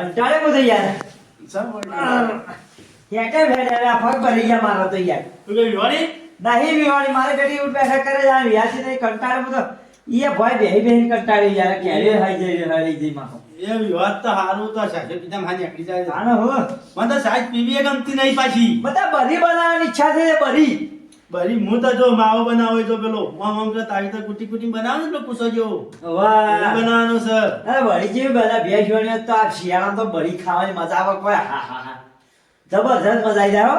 કંટાળે બધું યાર. હેઠે ભેડે હવે આ પગ ભરી ગયા મારો તો યાર તું કઈ વિવાણી? નહીં વિવાળી મારે ઘડી ઉઠ બેઠા કરે જાય આ વ્યાસી નહીં કંટાળે બધો એ ભાઈ બેહી બેહીને કંટાળી યાર ક્યારે હાઈ જઈ હારી જઈ મારો. એ વિવાદ તો હારું તો સાહેબ પીધા માં નીકળી જાય. આનો હો. મને તો સાહેબ પીવી ગમતી નહીં પાછી. બધા બરી બનાવવાની ઈચ્છા છે બરી બરી હું તો જો માવો બનાવો જો પેલો આમ આમ તો તારી તો કુટી કુટી બનાવે ને પૂછો જો વાહ. બનાવવાનો સર અરે બળી જેવી બધા ભેજ જોઈને તો આ શિયાળા તો બળી ખાવાની મજા આવે કોઈ. હા હા હા. જબરજસ્ત મજા આવી જાય હો.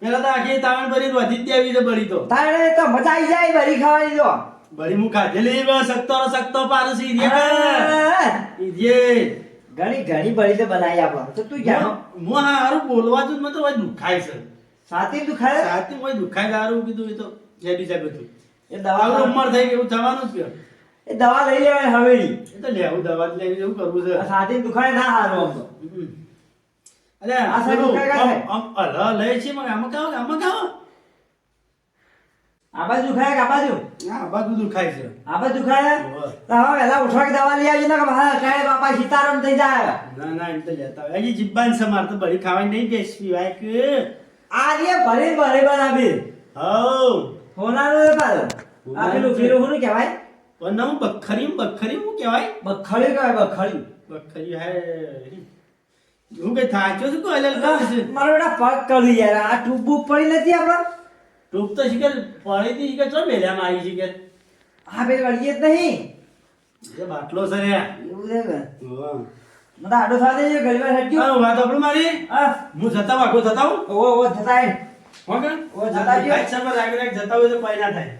પેલા તો આખી તાવણ બરી વધી જ આવી છે બળી તો. તારે તો મજા આવી જાય બળી ખાવાની તો. બળી હું ખાધેલી સક્તો સકતો પારું છે ઈદિયે કે હા. ઈદિયે. ઘણી ઘણી બળી તો બનાવી આપો. તો તું જાણો હું હું હા હારું બોલવા જ મને તો દુખાય છે સાથી દુખાય? સાતી કોઈ દુખાય દારૂ કીધું એ તો જેડી બીજા બધું એ દવા ઉંમર થઈ ગઈ એવું થવાનું જ કે એ દવા લઈ લેવાય હવેલી એ તો લેવું દવા લેવી એવું કરવું છે. સાતી દુખાય ના હારું આમ તો. અરે આ કાં આમ- અલ અલા લે છે મગ આમાં કાવ આમાં કાવ આ બાજુ દુખાય કે આ બાજુ? આ બધું દુખાય છે. આ બાજુ દુખાય. તો હવે વહેલા ઉઠવા કે દવા લઈ આવી ને કે હા કાય બાપા સીતારામ થઈ જાય? ના ના એમ તો લેતા હજી જીબ્બાન સમાર તો બળી ખાવાની નહીં બેસ પીવાય કે. આ જે ભરી ભરી બનાવી. હઉ. હોનાનું એ પાછો આ પેલું પેલું શું કહેવાય? પણ હું બખરી બખરી હું કહેવાય? બખડ્યું કહેવાય બખડ્યું બખરી હે. હું કઈ થાક્યો છું કોઈ અલગ કરે મારો બેટા પગ કર્યું યાર. આ ટૂબ પડી નથી આપડે ટૂંક તો શીખર પડી હતી શીખર ચો મેલ્યામાં આવી શીખર આ બે વળીએ જ નહીં. એ બાટલો છે એવું છે કે હા મને આડો સાથે છે ઘણી વાર હેડ્યું આ વાત આપણું મારી? હા. હું જતા વાગો જતા હું ઓ ઓ જતા હે ઓકે ઓ જતા લાગે હોય તો કોઈ ના થાય.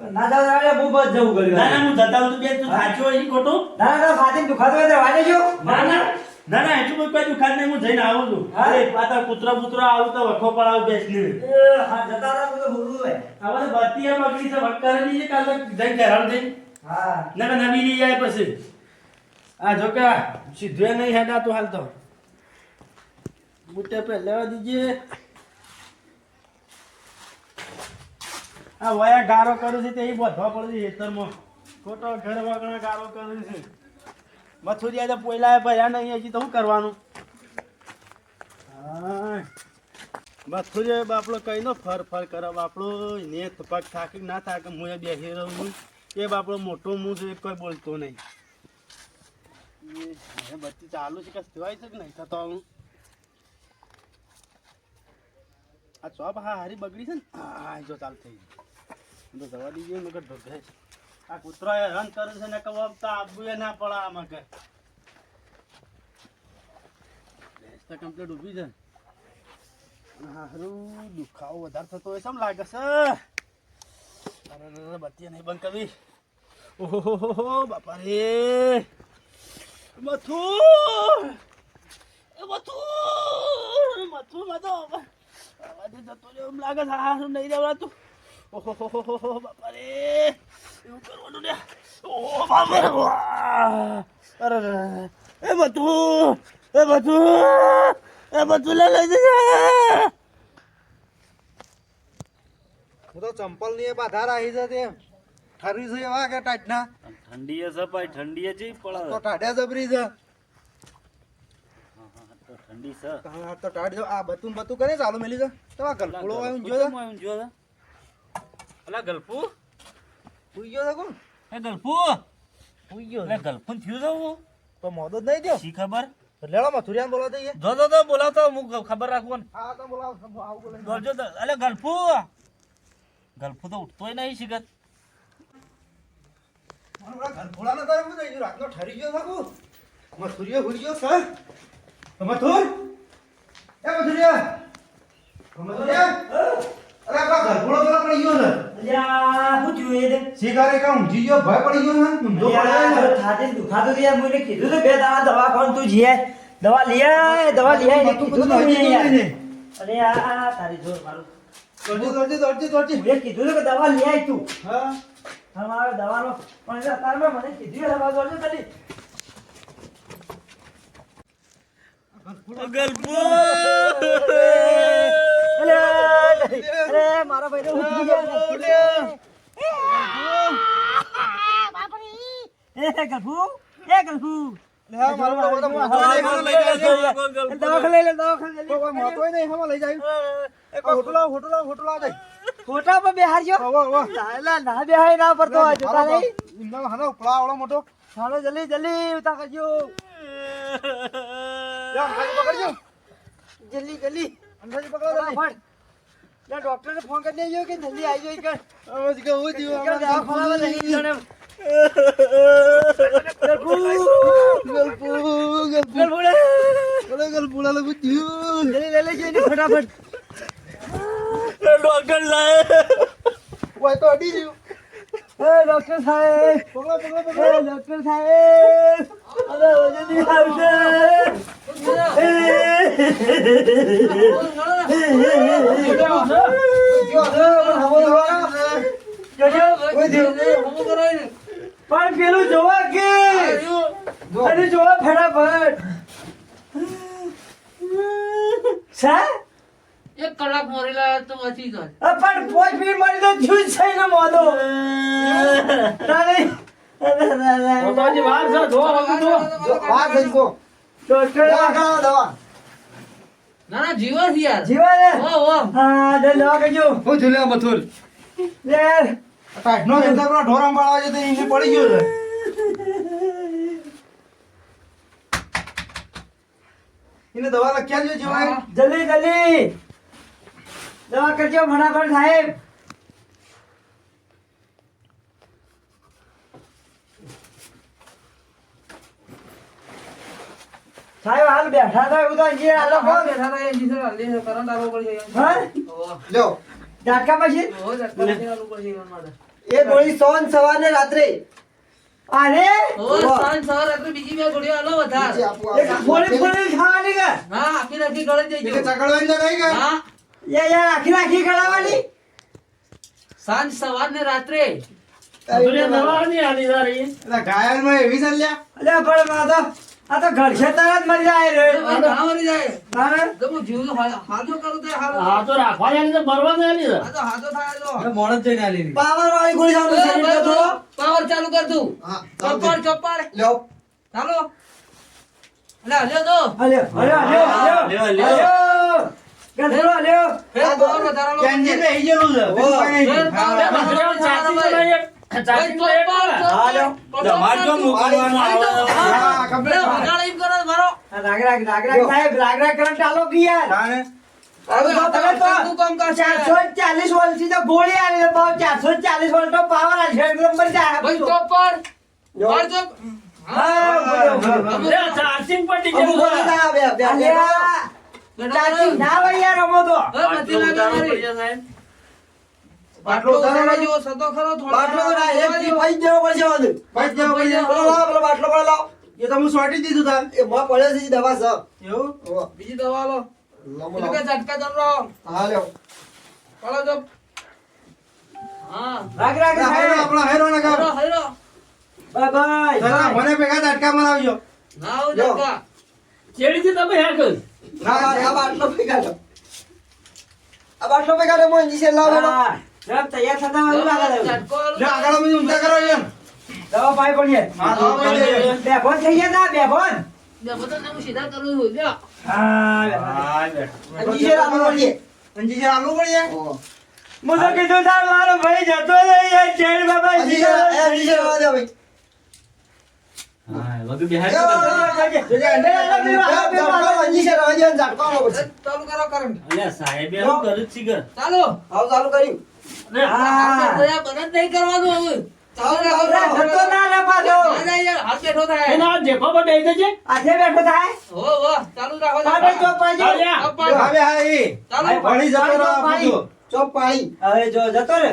ના જાવ તારે બહુ બસ જવું કર્યું ના ના હું જતા હું બે તું સાચો હોય ખોટું? ના ના સાથે દુખાતો હોય તો વાળે જો ના ના ના ના એટલું કોઈ દુકાન નહીં હું જઈને આવું છું. અરે પાછા કૂતરા બુતરા આવું તો વખો પડાવ બેસને. હા જતા રહો બધું ભૂલું હોય. હવે બત્તી એમ અગડી છે વટકારેલી છે કાલે જઈને ઘેરાણ જઈને હા. ના ના નવી લઈ જાય પછી. આ જો કે સીધું નહીં હેડા તો હાલ તો. બુટે પે દીજે. આ વયા ગારો કરું છે તે ઈ બધવા પડે ખેતરમાં. ખોટો ઘર વગર ગારો કરું છે. મથુરિયા તો પોયલા ભર્યા નહીં, હજી તો શું કરવાનું? મથુરિયા બાપડો કઈ નો ફર ફર કરે બાપડો ને પગ થાકી ના થાકે, હું એ બેસી રહું એ બાપડો મોટો મું છે કોઈ બોલતો નહીં. બત્તી ચાલુ છે કે સિવાય છે કે નહીં થતો હું આ ચોપ હા હારી બગડી છે ને હા જો ચાલ થઈ ગઈ તો જવા દીજે મગર છે આ કૂતરો એ રન કરે છે ને કબાબ તો આબુ એ ના આ ભેંસ તો કમ્પ્લીટ ઊભી છે હારું દુખાવો વધારે થતો હોય સમ લાગે છે અરે, બત્તી નહીં બંધ કરવી ઓહો બાપા રે મથુ એ મથુ મથુ મથુ અવાજ જતો રહ્યો, એમ લાગે છે હારું નહીં રહેવાતું ઓહો બાપા રે એવું કરવાનું ને? ઓહો બાપા. અરે. એ મથુ એ મથુ એ મથુ લે, લઈ જજે! હું તો ચંપલની બાધા રાખી છે તે. ઠરી છે એવા કે ટાઈટના? ઠંડી છે ભાઈ ઠંડી છે તો ટાઢ્યા જબરી છે. ઠંડી છે. હા, તો ટાઢ જો આ બતું બતું કરે ચાલુ મેલી છે તો આ ગલફુડો આવ્યો ને જો છે. અલા ગલ્પુ સુઈ ગયો છે કોણ? એ ગલ્પુ સુઈ ગયો લે છે. થયું છે હું? તો મોદો જ નહીં દ્યો શી ખબર? લેડો મથુરિયાને બોલાવ દઈએ જો જો જો બોલાવતો હું ખબર રાખું ને હા તો બોલાવ આવું બોલે. તો અલે ગલ્પુ ગલ્પુ તો ઉઠતોય નહીં શીખત ને તારે હું થઈ રાતનો ઠરી ગયો છે કોણ મથુરિયો ભૂલ ગયો છે તો મથુર એ મથુરિયા તો મથુરિયા અરે આપણા ગલફુડો પેલા પડી ગયો ને અલ્યા થયું એ તે? શિકારે કાં ઊંઘી ગયો ભય પડી ગયો ને ઊંધો પડે અલ્યા, છે. છાતી દુખાતું યાર, મને કીધું તું બે દવા દવાખાને તું. દવા લઈ આય, દવા લઈ આય, કીધું તું મને યાર. અરે આ તારી જોર મારું. દોડજી, દોડજી, દોડજી, દોડજી. મેં કીધું કે દવા લઈ આય તું. હા હા, દવાનો પણ એટલે અત્યારમાં મને કીધું દવા જોડજો ખાલી. મારા છે. દવાખાને લઈ જાય. હોટલા હોટલા હોટલ જાય. ફોટા પર બેહારજો આવો. ના ના બેહાય ના પડતો હોય જોતા નહીં. ઇમરાન, હાલો, ઉપલા આવડો મોટો. હાલો જલ્દી જલ્દી ઉતા કરજો. યાર અંગાજી પકડજો. જલ્દી જલ્દી. અંગાજી પકડો. ફટાફટ લે ડોક્ટરને ફોન કરી દેજો કે જલ્દી આવી જાય કે આજ કે હું જીવ જ દવાખાનામાં લઈ જણે. ગલપુ ડોક્ટર સાહેબ. ઓય તો અડી ગયું. એ ડોક્ટર સાહેબ. પકડો, પકડો, પકડો. ડોક્ટર સાહેબ. અરે વજન આવશે. પણ પેલું જોવા કે? અને જોવા ફટાફટ સા એક કલાક મોરેલા તો વાંચી જાય પણ પાંચ મિનિટ મળી તો થયું છે ને મોદો તારે પોતાની વાર છે જો જો, બહાર થઈ ગયો. ડોક્ટર દવા કરાવો, દવા. ના ના જીવો છે યાર જીવા ને ઓ ઓ હા દે દવા કરજો હું થયું મથુર? લે કાઢનો જતા પેલા ઢોર અંબાળવા છે તો પડી ગયો છે. એને દવા લખ્યા જો જેવાય. જલ્દી જલ્દી દવા કરજો ફટાફટ સાહેબ સાહેબ હાલ બેઠા હતા એવું તો અહીંયા આ લોકો બેઠા હતા એ જીસર હાલી છે, કરંટ આવવો પડશે યાર. હા ઓ, ઝાટકા પછી ઓ, ઝટકા પછી આવવું પડશે યાર મારે. એ ગોળી સોન સવારને રાત્રે અરે ઓ, સાંજ સવાર રાત્રે બીજી બે ગોળીઓ આલો વધાર. એક આપું. ફોડી ફોડી ખાવાની કે હા, આખી રાખી ગળી દેજો. એટલે ચકડવાની તો નહીં કે? હા, યા યાર આખી આખી ખડાવવાની સાંજ સવાર ને રાત્રે. પાવર વાળી ગોળી સામે શરીર તો પાવર ચાલુ કર તું. ચપ્પડ ચપ્પડ ચાલો તો. અલ્યો અલ્યો અલ્યો લ્યો, લ્યો. ચાલીસ વોલ્ટથી તો ગોળી આલી પાવ ચારસો ચાલીસ વોલ્ટ નો? પાવર આલશે બોલો, બોલો. ચાચી ના હોય યાર રમો તો નથી લાગે મારી. બાટલો. ઉતારવા જેવો સતો ખરો થોડો. બાટલો ના, એક થી પડશે પડશે. લાવો, પેલો બાટલો પેલો લાવ એ તો હું સોટી દીધું તાર. એ માં પડે છે દવા છે. એવું? બીજી દવા લો લાવો, કે. ઝટકા ચાલો હા, લ્યો. જો હા રાગ રાગ હેરો, આપણો હેરો ના હેરો કામ. હેરો બાય બાય મને ભેગા ઝટકા મરાવજો. ના આવું. ઝટકા ચેડીથી તમે કર્યું. ના, આ બાટલો લો. આ બાટલો લો, હું injection લાવો. એનો. તૈયાર થતા વધુ લાગે છે. આગળ બધું ઊંચા કરો એમ દવા પાઈ પડીએ હા, દવા પાઈ દે. બેભોન થઈ ગયા તા બેભોન બે બધાને હું સીધા કરું છું લ્યો. હા? હું તો કીધું તાર મારો ભાઈ જતો રહી યાર ચેડ બાબા ભાઈ. આલો પછી. ચાલુ કરો કરંટ અલ્યા, સાહેબે કર્યું જ છે ચાલો આવું ચાલુ કર્યું. અરે, હા બંધ નહીં કરવાનું હવે ચાલુ રાખો અરે, ના રે પાછો ના યાર હાથ બેઠો થાય એના જેકો પર બેસી જજે. આજે બેઠો થાય હો હો ચાલુ રાખો પાડે ચોપ પાડજો. હવે હા એ. ચાલુ જતો રહો આ ચોપ પાણી. હવે જો જતો રે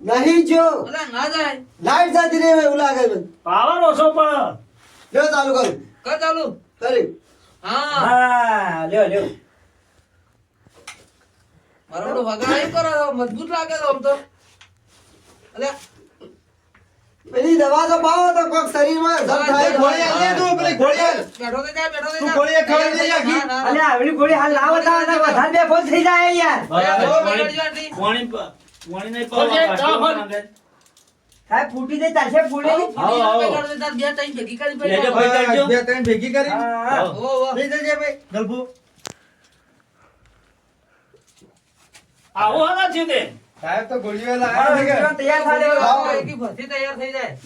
નહીં જો ના જાય લાઈટ જતી રહે એવું લાગે પાવર ઓછો પડે. લ્યો ચાલુ કરું. કર ચાલુ. કરી. હા. હા લ્યો લ્યો. મારો વગાડ કરો મજબૂત લાગે છે આમ તો. અલ્યા પેલી દવા તો પાવો તો કોક શરીરમાં જમ થાય ગોળી આલે દે તું પેલી ગોળી આલ. બેઠો થઈ જાય બેઠો તું જાય ગોળી. ના, ના, ના. અલ્યા આવડી ગોળી હાલ લાવો તા ને વધારે બેફોન થઈ જાય યાર. જો પાણી- પાણી નહીં પાવા, પાછો માંગે. સાહેબ ફૂટી જાય ચાલશે ફૂટી આવો, ફૂટી આવો, જાય, આવો. બે તાર બે ટાઈમ ભેગી કરી લેજો ભાઈ. કરજો. બે ત્રણ ભેગી કરી હા, હા. ઓ, ઓ. લઈ જજે ભાઈ ગલભુ આવો હાલા છે તે સાહેબ તો ગોળીઓ લાયા તૈયાર. એકી ભરતી તૈયાર થઈ જાય.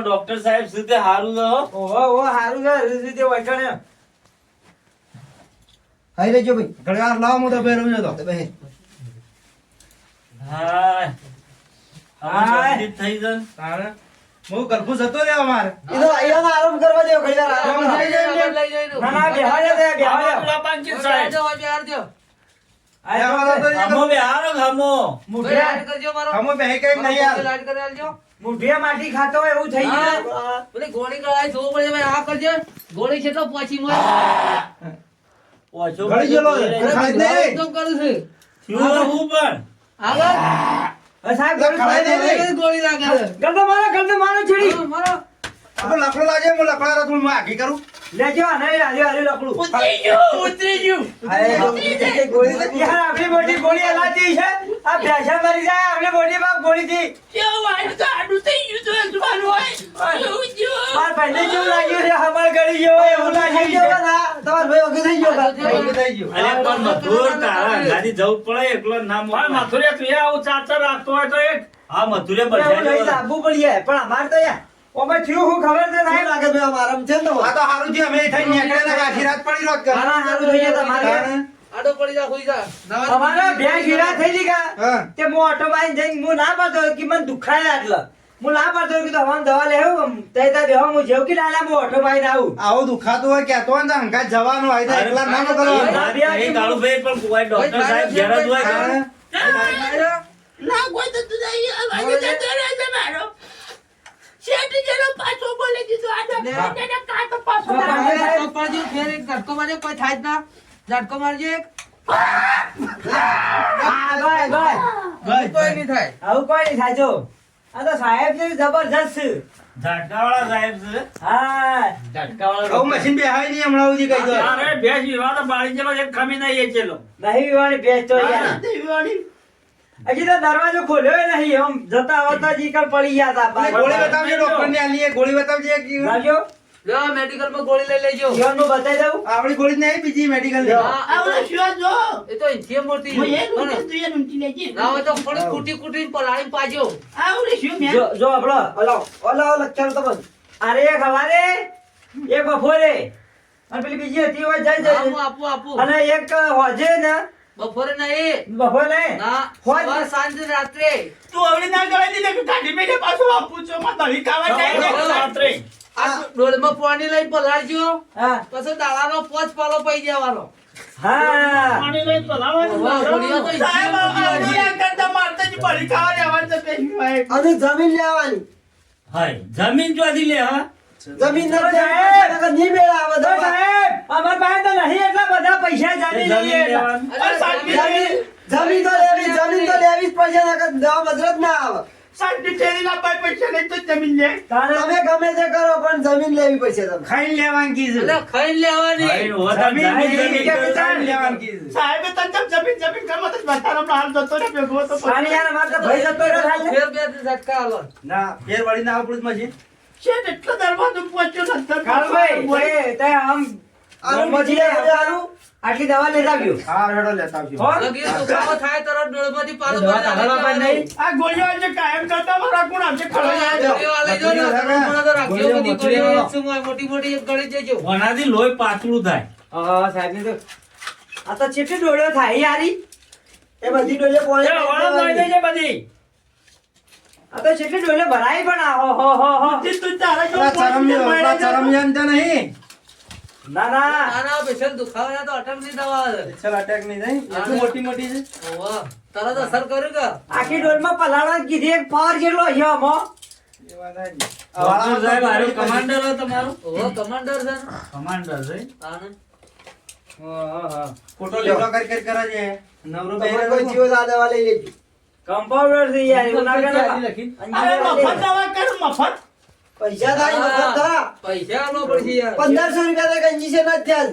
ડોક્ટર સાહેબ સુધી હારું ઓહો, હારું છે, ભાઈ ઘડિયાળ લાવો હું તો બે રહું તો હાય. હાય થઈ જાય તારે હું ગલભુ જતો રે અમારે એ તો અહીંયાનો આરામ કરવા દેવો, ઘડીવાર આરામ જાય લઈ જઈ દો. ના, ના, બેહવા દે, બે- બેહવા પેલા પાંચી ઓય, સાહેબ બેહારજો, ઓય, બેહારજો. આ જો બેહવા દો તો હમો બે હારો હમો ઓય, મુઠિયા- લાઈટ કરજો મારો. હમો બે કઈ નહીં યાર લાઈટ કરી આલજો. મુઠિયા માટી ખાતો હોય એવું થઈ ગયું હા. ગોળી ગળાય જોવું પડે આ કરજો ગોળી કેટલો પહોંચી મોય ઓછો ઘડી ગયેલો છે. તો ખાઈ દે. કરું છું હું પણ લકડો લાગે હું લકડા રાખું હું કરું. લેજો આને હારે હારે લકડું. ઉતરી ગયું ઉતરી ગયું. ગોળી આપણી મોટી ગોળી હલાતી છે. આ ભેંસા મરી જાય આપણી મોટી બાપ ગોળી થી કેવું આડું તો આડું થઈ ગયું તો અજવાળું હોય. માર ભાઈને કેવું લાગ્યું છે? હમાર ગળી ગયો હોય એવું લાગ્યું છે? તમાર ભાઈ વગર થઈ ગયો ઓકે થઈ ગયું. અરે પણ તારા ગાડી જવું પડે એકલો ના. મથુરિયા તું આવું ચાચર રાખતો હોય તો એક. હા મથુરે એવું લઈ આપવું પડીએ પણ અમાર તો યાર ઓમે થયું હું ખબર છે સાહેબ? લાગે અમારે અમારમ છે ને આ તો હારું છે અમે થઈ નીકળે ને આખી રાત પડી રોત કર હારું થઈ ગયા તમારે. આડો પડી જા હોઈ જા. અમારે ભેંસ થઈ ગઈ કા તે હું ઓટો માં જઈને હું ના પાડતો કે મને દુખાય એટલે હું ના પાડતો કે તો હવાન દવા લેવું તઈ તા બેહો હું જેવું કે લાલા હું ઓટો માં આવું. આવું દુખાતું હોય કે તો ને હંગાત જવાનું હોય તો એકલા ના મોકલવાનું એ કાળુભાઈ પણ કોઈ ડોક્ટર સાહેબ ઘેર જ હોય ના કોઈ તો તું નહીં અવાજ જતો રહે છે મારો. શેઠ જેનો પાછો બોલે દીધો આ તેને કાંટો પાછો તો મારે. ફેર એક ઝટકો મારજો કોઈ થાય જ ના. ઝટકો મારજો એક. ગય, ગય. કોઈ નહીં થાય. આવું કોઈ નહીં સાચો આ તો સાહેબ છે જબરજસ્ત છે. ઝાટકાવાળા સાહેબ છે? હા. આવું મશીન બેહાય નહીં હમણાં સુધી કહી દો અરે બે જીવા તો બાળી જેલો એક ખમી નહીં એ ચેલો. નહીં વિવાણી ભેંસ તો યાર. દેવાળી. હજી તો દરવાજો ખોલ્યો નહીં આમ જતા આવતા જીકર પડી ગયા હતા. ગોળી બતાવજો ડોક્ટર ને આલીએ ગોળી બતાવજે લાગ્યો? લો મેડિકલમાં ગોળી લઈ લેજો. જીવનનું બતાવી દઉં? આપણી ગોળી નહીં બીજી મેડિકલ. હા, જો. એ તો અહીંથી મોટી હું એ કોને? તું એ ઊંચી લેજે. ના હોય તો થોડી કૂટી કૂટી પલાળી પાજો. આવડે શિવ જો જો આપણો ઓલો ઓલો ઓલો તો બસ. અરે એક હવારે એક બપોરે. અને પેલી બીજી હતી હોય જાય આપું જઈ આપું આપું. અને એક હોજે ને. બપોરે નહીં. બપોરે ના હોય. સાંજે રાત્રે. તું હવે ના ગળાઈ દીધે ગાડી મેં પાછું આપું છું. માં ખાવા જાય રાત્રે. આ પાણી લઈ પલાળજો. પછી પોચ પાલો પઈ જવાનો. જમીન લેવાની. હાય, જમીન ચોથી લે હા? જમીન ન નહીં મેળા આવે તો સાહેબ અમાર પાસે તો નહીં એટલા બધા પૈસા જામી જમીન લઈએ. તો લેવી જમીન તો લેવી જ પૈસા નકર દવા ના આવે. સાહેબની થેલીના પાસે પૈસા નહીં તો જમીન લે. તમે ગમે તે કરો પણ જમીન લેવી પડશે તમે ખાઈ લેવાનું કીધું અલે, ખાઈને લેવાની. જમીન જાય નહીં, જમીન કે તો ખાઈ લેવાનું. કીધું સાહેબે તને જેમ જમીન જમીન કરવા તો બધાનો હાલ જતો રહે ભેગો તો પાણી યાર અમારે તો ભાઈ જતો રહ્યો થાય ફેર બે ઝટકા આલો. ના ફેર વળી ના આપણું જ મશીન એટલો દરવાજો પહોંચ્યો તે- આમ આવું, આટલી દવા લેતા આવ્યો. હા રેડો લેતા આવ્યો હો? લગી દુખાવો થાય તરત ડોળમાંથી પાલો દવા બહાર કાઢવા પણ આવી નહીં. આ ગોળીઓ આજે કાયમ કરતા મારા ગુણ આજે જવાનો. ખરો ગોળીઓ આ લઈ જાઓ ને, હમણાં તો રાખજો ગોળીઓ બધી મથુરી ગોળીઓ આવો. એક સમય મોટી મોટી ગળી દેજો વનાથી લોહી પાતળું થાય. હા, સાહેબની તો આ તો ચેટલી ડોળ્યો થાય યારી. એ બધી ડોલે એ દઈ દેજે બધી. આ તો ચેટલી ડોલે ભરાય પણ આ હો હો હો હો. તું તારા જો આપણા ચરમની આપણા ચરમયાન ના ના નાના પેશન્ટ દુખાવાના તો અટકની દવા આવે. ચાલ અટેક નહીં થાય. એટલું મોટી મોટી છે. ઓવા, તરત અસર કર્યું કે? આખી ડોલમાં પલાળવા કીધી એક પાવર જેટલો છે આમો એવા થાય ને. ડોક્ટર સાહેબ હારું કમાન્ડર તમારું. ઓવા, કમાન્ડર છે. કમાન્ડર છે. ખોટો લીવડો કરી કરી કરે છે નવરો કોઈ જીવો તો આ લેજો. કમ્પાઉન્ડર છે યાર એવું ના અરે મફત દવા કર મફત. પૈસા થાય મફત થા. પૈસા આલવા પડશે યાર. પંદરસો રૂપિયા તો કંજી છે નથી થયા.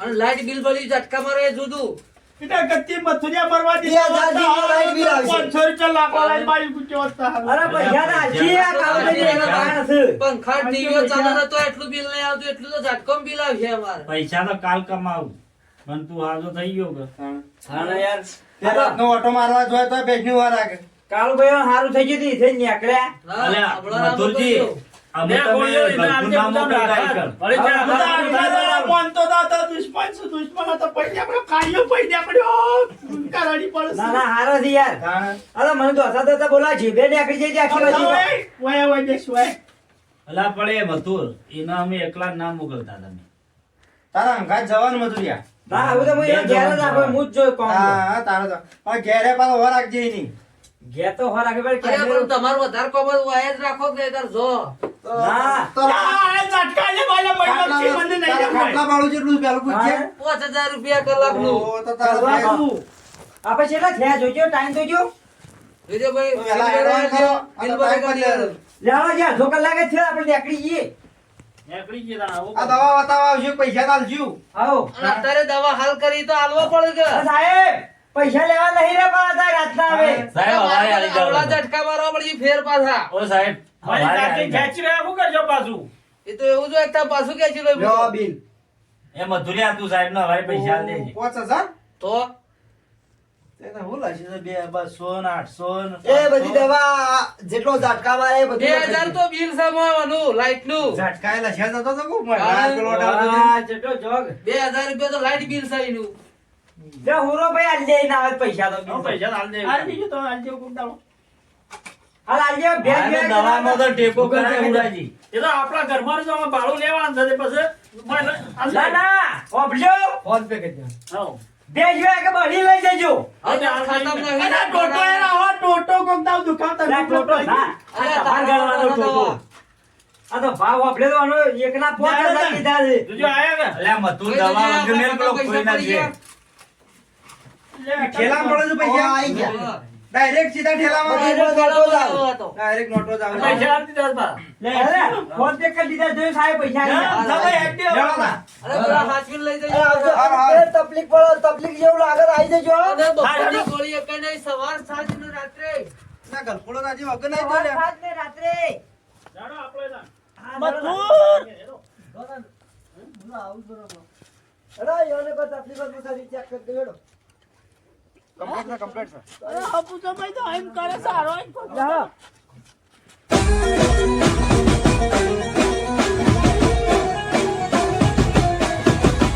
અને લાઇટ બિલ ભરી ઝટકા મારે જુદું. મથુરિયા મરવા લાઈટ બિલ આવશે. રૂપિયા લાખો અરે પૈસા ના હજી આ કાળુભાઈ એનો કારણ છે પંખા ટીવીઓ ચાલે તો એટલું બિલ નહીં આવતું એટલું તો ઝટકોમ બિલ આવશે અમારે. પૈસા તો કાલ કમાવું. પણ તું હાજો થઈ ગયો કે. હા. યાર. રાતનો ઓટો મારવા જોઈએ તો ભેજની વાર કાલ ભાઈ સારું થઈ ગયું થઈ નીકળ્યા. અલ્યા, મથુરજી, મોકલજો. અમે મોકલતા હતો હતો ના યાર. તમે તારા અંગાત જવાનું મધુરિયા ના હવે તો હું ઘેર જ હું જ જોઉં હા હા તારો તો. ઘેરે પાછો વાર રાખજે એની. ઘેર તો હો રાખે તમારું વધારે કોમર વાય જ રાખો કે જો. તો છે તો છેલ્લા થયા જોજો ટાઈમ જોજો. તો તો. પર લેવા કલાક જ થયો આપણે નીકળી જઈએ. નીકળી ગયા તા, આવું. આ દવા બતાવવા આવશે પૈસા તાલજુ આવો અત્યારે દવા હાલ કરી તો હાલવા પડે સાહેબ. પૈસા લેવા નહીં રે પાછા રાતના આવે. સાહેબ હવારે. આવડા ઝટકા મારવા પડી ફેર પાછા. ઓ સાહેબ મારી સાથે ખેંચી રહ્યા શું કરજો પાછું? એ તો એવું જો એકતા પાછું છે લ્યો બિલ. એ સાહેબ ને હવારે પૈસા આલ દેજે તો? તેને હું લાગશે તો બે બસો ને આઠસો ને એ બધી દવા જેટલો ઝાટકા મારે એ બે હજાર તો બિલ સમાવવાનું લાઈટનું છે તો ખૂબ મળે. હા, જેટલો જોગ. બે હજાર રૂપિયા તો લાઈટ બિલ સહીનું જે હુરો ભાઈ આલી જાય ના આવે પૈસા તો પૈસા આલ દે હાલ બીજું તો હાલ જેવું કોક હાલ આલી જાય બે બે દવામાં તો ટેકો કરે ઉડાજી. એ તો આપણા ઘરમાં જ આમાં ભાડું લેવાનું છે પછી ના ના ઓબજો ફોન પે કરી દે. બે જોયા કે બળી લઈ જજો હવે હાલ ખાતામાં નહીં. નહીં. ટોટો એના હો, ટોટો કોક દાવ દુખાવતા ના ટોટો ના આ તમારે ગણવાનો ટોટો આ તો ભાવ આપણે તો એકના પોતા ના, ના, ના. કીધા છે જોજો આયા કે? અલ્યા મથુર દવા અંગે મેલ પેલો કોઈ ના છે. ગયા. લે, ઠેલામાં પડે છે પૈસા આવી ગયા. ડાયરેક્ટ સીધા ઠેલામાં. નોટો જ આવે ડાયરેક્ટ નોટો જ આવે. પૈસા આપી દો બા. લે, અરે ફોન પે કરી દીધા જોયું સાહેબ પૈસા ના. ના, ભાઈ, હેડ દે, અરે પેલા હાચવીને લઈ જજો. અરે. તકલીફ પડે તકલીફ જેવું લાગે આવી જજો બપોરની ગોળી એક નહીં, સવાર સાંજ ને રાત્રે ના, ગલફોડો રાજી વગર નહીં જોડ્યા. સાંજ ને રાત્રે જાડો આપણે ના. આવું મથુર! અરે યોને કોઈ તકલીફ તો સારી ચેક કરી દેજો કમ્પ્લીટ છે, કમ્પ્લીટ છે. અરે હપુ તો ભાઈ તો એમ કરે સારો એમ કરે. જાઓ.